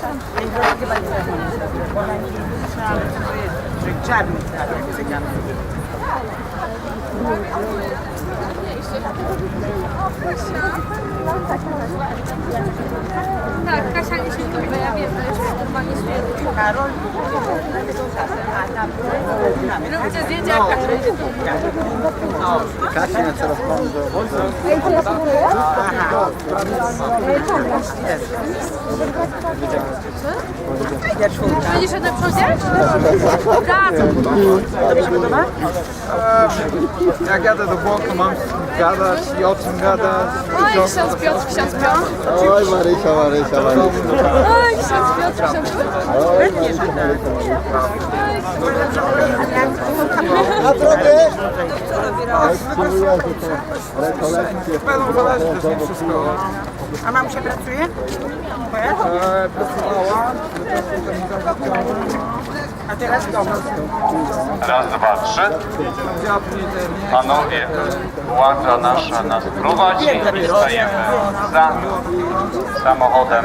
Chyba nie zrobimy, bo najmniejsza, ale to jest, że czarny cygan. Tak, Kasia nie się lubi, ja wiem, to a tam mamy. Róbcie zdjęcia jak Kasia. Kasia na coraz Będziesz na przodzie? Tak. Jak jadę do Błąka, mam gadać i o czym gadać. Oj, ksiądz Piotr, ksiądz Piotr. Oj Marysia, Marysia, Marysia. Na drogę! Będą zależy też nie wszystko. A mam się pracuje? E, pracowała, A teraz. Raz, dwa, trzy. Panowie, władza nasza nas prowadzi i stajemy za samochodem.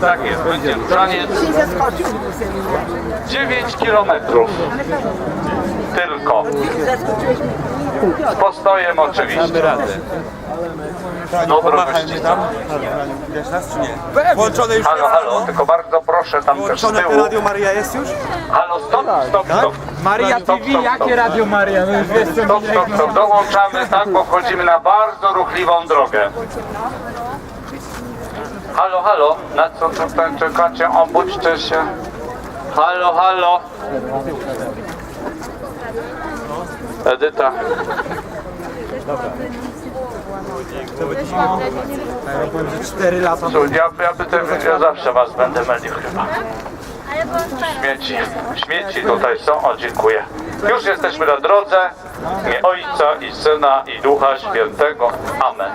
Tak jest, będzie różaniec. 9 kilometrów. Tylko. Postojem oczywiście. Dobrą gościcą. Włączone już Halo, halo, tylko bardzo proszę tam też z włączone tyłu. Radio Maria jest już? Halo, stop, stop, stop. Maria Stop, TV, stop, jakie stop. Radio Maria? No już wiesz co Stop, stop, stop. Dołączamy, tak, bo wchodzimy na bardzo ruchliwą drogę. Halo, halo, na co tutaj czekacie? Obudźcie się. Halo, halo. Edyta. Ja powiem, że 4 lata. Słuchaj, ja, ja, będę, ja zawsze was będę mylił chyba. Śmieci. Śmieci tutaj są. O, dziękuję. Już jesteśmy na drodze. Nie Ojca i Syna i Ducha Świętego. Amen.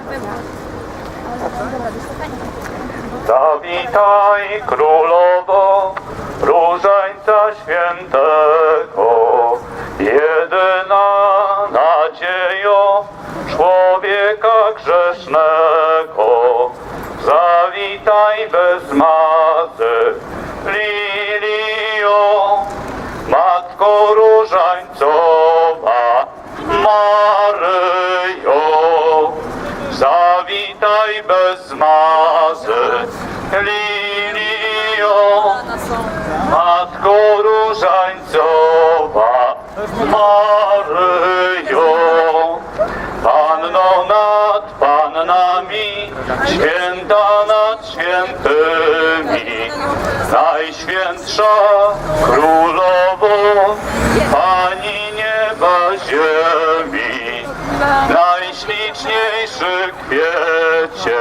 Zawitaj królowo, różańca świętego, człowieka grzesznego. Zawitaj bez mazy, Lilio, Matko różańcowa, Maryjo. Zawitaj bez mazy, Lilio, Matko różańcowa, Maryjo. Święta nad świętymi, Najświętsza Królowo, Pani nieba ziemi, najśliczniejszy kwiecie,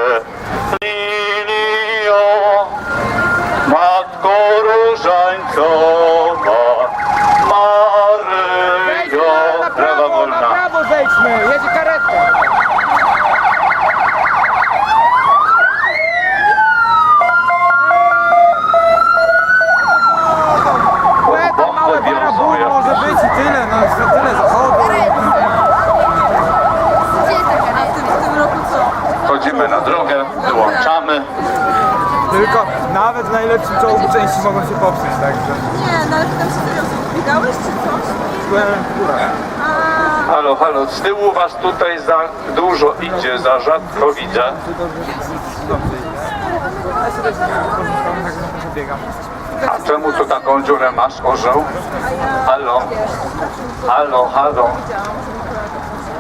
Lilio, Matko Różańcowa, Maryjo, prawa wolna. prawo zejdźmy, jedzie Tylko nawet w najlepszym czołgu części mogą się popsuć, także Nie, no ale tam się serio biegałeś czy coś? byłem w górach. Halo, halo, z tyłu was tutaj za dużo idzie, za rzadko widzę. A czemu tu taką dziurę masz, orzeł? Halo, halo, halo.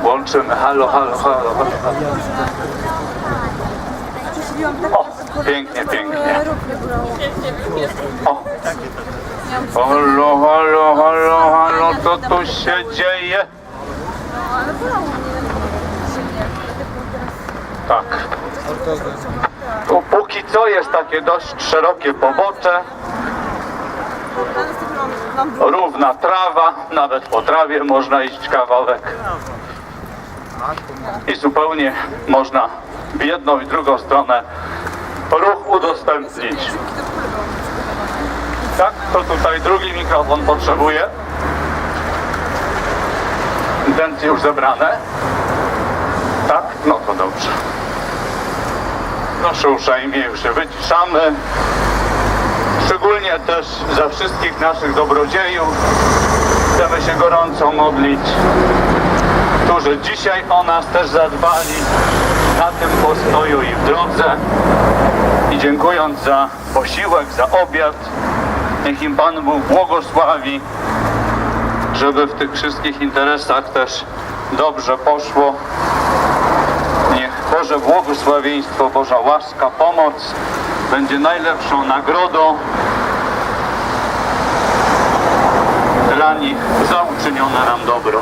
Łączymy, halo, halo, halo, halo. O, pięknie, pięknie. O. Halo, halo, halo, halo, co tu się dzieje? Tak. Tu póki co jest takie dość szerokie pobocze. Równa trawa, nawet po trawie można iść kawałek. I zupełnie można w jedną i drugą stronę ruch udostępnić. Tak, to tutaj drugi mikrofon potrzebuje. Intencje już zebrane. Tak? No to dobrze. uprzejmie już się wyciszamy. Szczególnie też za wszystkich naszych dobrodziejów chcemy się gorąco modlić, którzy dzisiaj o nas też zadbali na tym postoju i w drodze. I dziękując za posiłek, za obiad, niech im Pan Bóg błogosławi, żeby w tych wszystkich interesach też dobrze poszło. Niech Boże błogosławieństwo, Boża łaska, pomoc będzie najlepszą nagrodą dla nich za uczynione nam dobro.